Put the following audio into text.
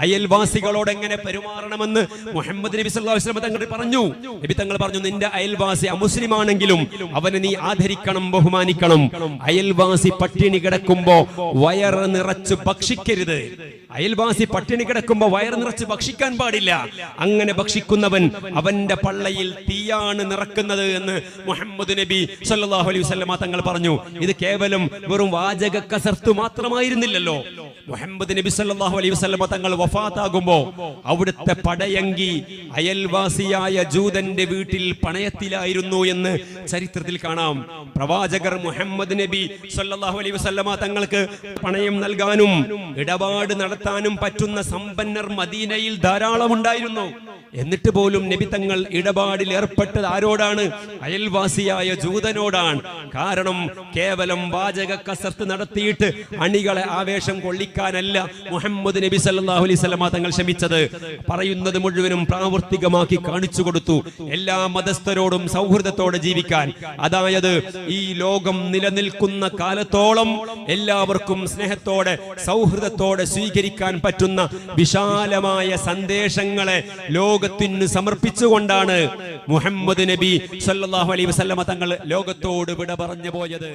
അയൽവാസികളോട് എങ്ങനെ പെരുമാറണമെന്ന് മുഹമ്മദ് നബി സല്ലല്ലാഹു അലൈഹി വസല്ലം തങ്ങൾ പറഞ്ഞു. നബി തങ്ങൾ പറഞ്ഞു നിന്റെ അയൽവാസി അമുസ്ലിം ആണെങ്കിലും അവനെ നീ ആദരിക്കണം ബഹുമാനിക്കണം. അയൽവാസി പട്ടിണി കിടക്കുമ്പോ വയറ് നിറച്ച് ഭക്ഷിക്കരുത്. അയൽവാസി പട്ടിണി കിടക്കുമ്പോ വയർ നിറച്ച് ഭക്ഷിക്കാൻ പാടില്ല. അങ്ങനെ ഭക്ഷിക്കുന്നവൻ അവന്റെ പള്ളയിൽ തീയാണ് നിറക്കുന്നത് എന്ന് മുഹമ്മദ് നബി സല്ലാഹു അലൈഹി വസല്ലമ തങ്ങൾ പറഞ്ഞു. ഇത് കേവലം വെറും വാചക കസർത്ത് മാത്രമായിരുന്നില്ലല്ലോ. മുഹമ്മദ് നബി സല്ലാഹു അലൈഹി വസല്ലമ തങ്ങൾ വഫാത്താകുമ്പോ അവിടുത്തെ പടയങ്കി അയൽവാസിയായ ജൂതന്റെ വീട്ടിൽ പണയത്തിലായിരുന്നു എന്ന് ചരിത്രത്തിൽ കാണാം. പ്രവാചകർ മുഹമ്മദ് നബി സല്ലാഹു അലൈഹി വസല്ലമ തങ്ങൾക്ക് പണയം നൽകാനും ഇടപാട് നടത്താനും പറ്റുന്ന സമ്പന്നർ മദീനയിൽ ധാരാളം ഉണ്ടായിരുന്നു എന്നിട്ട് പോലും നബി തങ്ങൾ ഇടപാടിൽ ഏർപ്പെട്ടത് ആരോടാണ്? അയൽവാസിയായ ജൂതനോടാണ്. കാരണം കേവലം വാചക കസർത്ത് നടത്തിയിട്ട് അണികളെ ആവേശം കൊള്ളിക്കാനല്ല മുഹമ്മദ് നബി സല്ലല്ലാഹു അലൈഹി വസല്ലമ തങ്ങൾ ശ്രമിച്ചത്. പറയുന്നത് മുഴുവനും പ്രാവർത്തികമാക്കി കാണിച്ചു കൊടുത്തു. എല്ലാ മതസ്ഥരോടും സൗഹൃദത്തോടെ ജീവിക്കാൻ. അതായത് ഈ ലോകം നിലനിൽക്കുന്ന കാലത്തോളം എല്ലാവർക്കും സ്നേഹത്തോടെ സൗഹൃദത്തോടെ സ്വീകരിക്കാൻ പറ്റുന്ന വിശാലമായ സന്ദേശങ്ങളെ ലോകത്തിന് സമർപ്പിച്ചുകൊണ്ടാണ് മുഹമ്മദ് നബി സല്ലാഹു അലൈഹി വസല്ലമ തങ്ങൾ ലോകത്തോട് വിട പറഞ്ഞു പോയത്.